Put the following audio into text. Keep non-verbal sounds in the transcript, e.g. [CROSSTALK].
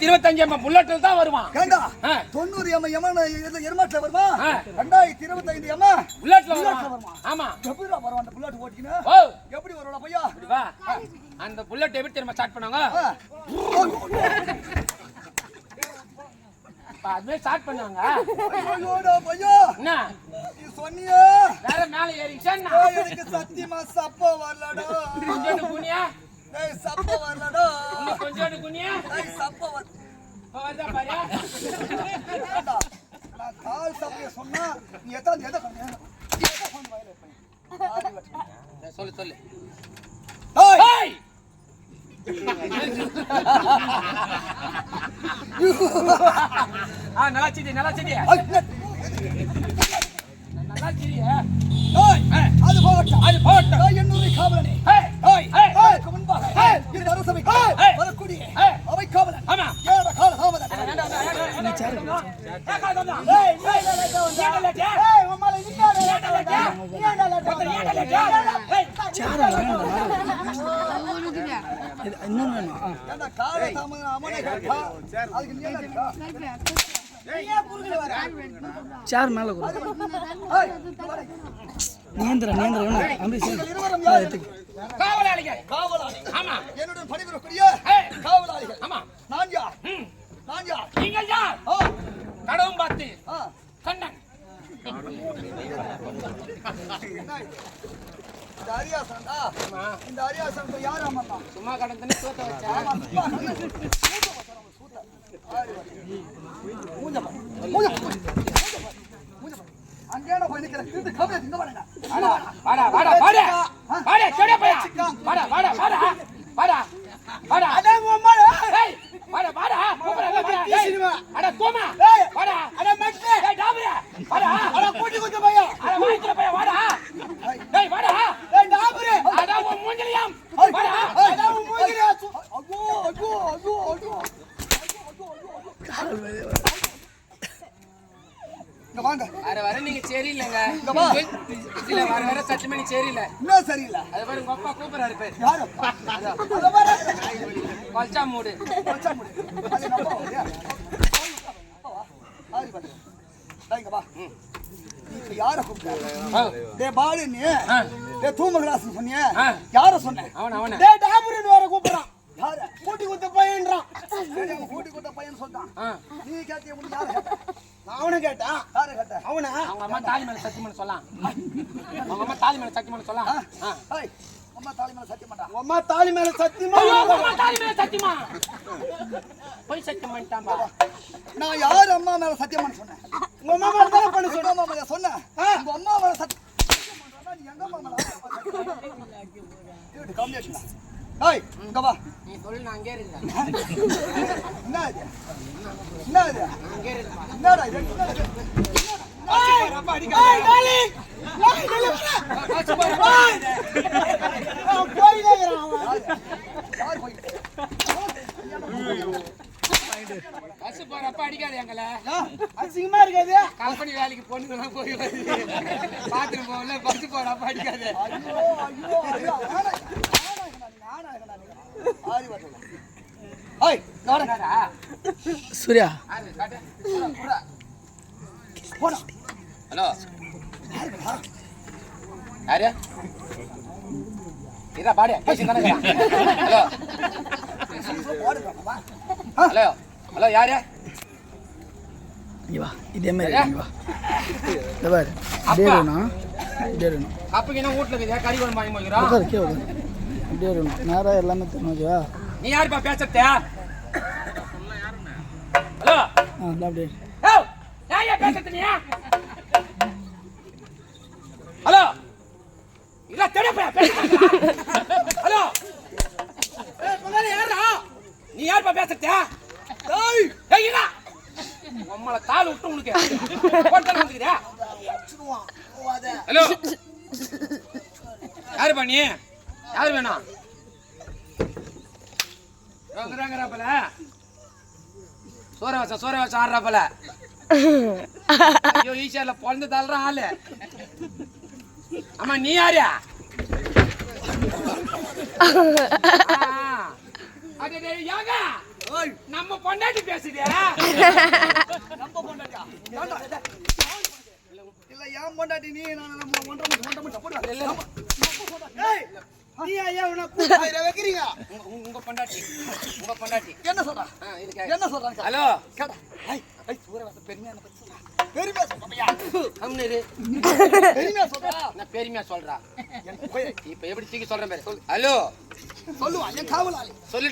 இருபத்தஞ்சு எம் புல்லட்ல தான் வருவான். ஏண்டா. தொண்ணூறு எம்ம எம்ம எருமாட்டில் வருமா? ஆ. ரெண்டாயிரத்தி இருபத்தைந்து எம்ம புல்லட்ல புல்லட்ல வருவான். வருமா? ஆமா. எப்படிடா வருவான் அந்த புல்லட் ஓட்டிக்கின்னு? ஓ. எப்படி வருவாடா பையா? அந்த புல்லட் எப்படி தெரியுமா ஸ்டார்ட். அதுவே பண்ணுவாங்க. பையா. என்ன? நீ சொன்னியே. வேற மேல ஏறிச்சா எனக்கு சத்தியமா சப்ப வரலடா. கொஞ்சோண்டு ஏய் சப்ப வரலடா. கொஞ்சோண்டு குனியா. ஏய் சப்ப வர இப்ப வருதா பாரு ஏண்டா, நான் கால் சப்பைய சொன்னா நீ எதாவது எதை பண்ணு எதை பண்ணு வயல பண்ணு ஆடி வெட்டு. சொல்லு சொல்லு. ஏய், ஏய்! ஆ நல்லா சிடி நல்லா சிடி நல்லா சிடி ஏய், அது போகட்டும். அது போட்டோம் ஏய், என்னுடைய காவலனே. ஏய் ஏய், அரசவைக்கு ஏய். வரக்கூடிய. அவை காவலன் ஆமா ஏழு கால தாமதம் ஏண்டா, கால தாமதம் கேட்டா, அதுக்கு நீ என்ன? சேர் மேல. நேந்திர நேந்திர? காவலாளிகள். காவலாளி. ஆமா. என்னுடன் பணிபுரியக்கூடிய. காவலாளிகள். ஆமா. நான் யார். நான் யார்? நீங்கள் யார்? ஆ, கடவும் பார்த்து. ஆ. கண்ணன். இந்த அரியாசன்டா ஆமா. இந்த அரியாசன் யார் ஆமாம்மா சும்மா கடந்தனே தூத்த வச்சா ஆமா, சும்மா கண்ணு. சூத்த வச்சான் அவன், சூத்த. ஆடி வா. மூஞ்ச பாரு, மூஞ்ச பாரு, மூஞ்ச பாரு, மூஞ்ச பாரு. அங்கேயான போய் நிக்கிறேன். இருந்து கம்மியா இங்க வாடா. வாடா வாடா வாடா. வாடா செடியா பையா. வாடா வாடா வாடா. வாடா வாடா. அடே உம்மாடா. ஏய் வாடா வாடா. கூப்பிடுறா வாடா. ஏய் அட தூமா ஏய். வாடா. அட மட்டு. ஏய் டாபரே வாடா. அட கூட்டி குத்து பையா. அட வாங்கிட்டு பையா வாடா. ஏய். வாடா. ஏய், டாபரு. அட உன் மூஞ்சலியாம் வாடா. அட உன் மூஞ்சில அச்சு. ஐயோ, ஐயோ, ஐயோ, ஐயோ. இங்க வாங்க வர வர நீங்க சரியில்லைங்க இங்க வா. இல்ல வர வர சத்தியமா நீ சரியில்லை என்ன சரியில்லை அது பாரு உங்க அப்பா கூப்பிடுறாரு பேர் யாரு அத பாரு. கொல்ச்சா மூடு வச்சா முடி. அது நம்ம. ஆடி பாரு. டேய், இங்க வா. நீ இப்ப யார கூப்பிட்ட? ஆ, டேய் பாலு நீ. ஆ. டேய் தூமகிராசன் சொன்னியே. ஆ. யார சொன்ன? அவன அவன டேய் டாபுருன்னு வேற கூப்பிடுறான். யார? கூட்டி குத்த பையன்றான். கூட்டி குத்த பையன். ஆ, நீ கேட்டிய முடியும் கேட்ட? அவனை கேட்டான். யார கேட்ட? அவனா? அவங்க அம்மா தாலி மேல சத்தியமான சொல்லலாம் அவங்க அம்மா தாலி மேல சத்தியமான சொல்லலாம் ஆ. ஏய், அம்மா தாலி மேல சத்தியம் பண்றா. அம்மா தாலி மேல சத்தியமா அம்மா தாலி மேல சத்தியமா போய் சத்தியம் பண்ணிட்டான்பா நான் யார் அம்மா மேல சத்தியம் பண்ண சொன்னேன் உங்க அம்மா மேல தானே பண்ண உங்க அம்மா மேல சொன்னேன் உங்க அம்மா மேல சத்தியம் பண்றா, நீ எங்க அம்மா மேல கம்மியாச்சுடா. [LAUGHS] ஏய் இங்க வா சொல்லு நான் அங்கே போய் பஸ் போறப்ப அடிக்காது எங்களை. அசிங்கமா இருக்காது. கம்பெனி வேலைக்கு பொண்ணுங்களாம் போய் பாத்துட்டு போகல பஸ் போறப்ப அடிக்காது ஐயோ ஐயோ ஐயோ ஆனா ஆனா ஆனா ஆரி வரல ஏய் நாடா என்னடா? சூர்யா. ஹலோ. யாரு? இதா பாடியா? பேசி தானே ஹலோ. ஹலோ. ஹலோ யாரு? இங்க வா. இதே மாதிரி இங்க வா. இந்த பாரு. இப்படியே இருக்கணும் இப்படியே இருக்கணும் அப்பக்கு என்ன வீட்டுல கறி குழம்பு வாங்கி உட்காரு. இப்படியே இருக்கணும். நேரா எல்லாமே தெரியும் ஓகேவா நீ யாருப்பா பேசுறது? ஹலோ. ஆ அப்படியே ஹலோ. இல்ல தெரியப்பா ஹலோ. யாரா நீ யாருப்பா பேசுறது? உம்மள தாள் விட்டு உனக்கு போட்டு வந்துக்கிறா அடிச்சிடுவான். போவாத. ஹலோ. யாருப்பா நீ? யார் வேணும் வந்துறாங்கறாப்பல சோரவாசம் சோரவாசம் ஆடுறாப்பல ஐயோ ஈஷால பிறந்து தள்ளுற ஆளு அம்மா நீ யாரு ஆ, அடே, டேய், யாங்க ஓய் நம்ம பொண்டாட்டி பேசுதே நம்ம பொண்டாட்டியா? இல்ல ஏன் பொண்டாட்டி நீ நான் நம்ம ஒன்றரை மட்டும் ஒன்றரை மட்டும் போடுவா உங்க- பொண்டாட்டி உங்க பொண்டாட்டி. என்ன சொல்றா. என்ன சொல்றாங்க ஹலோ. கேடா பெருமையா சொல்றா பெருமையா நான் பெருமையா சொல்றா? இப்ப எப்படி தூக்கி சொல்றேன் பாரு ஹலோ. சொல்லுவா என் காவலாளி. சொல்லு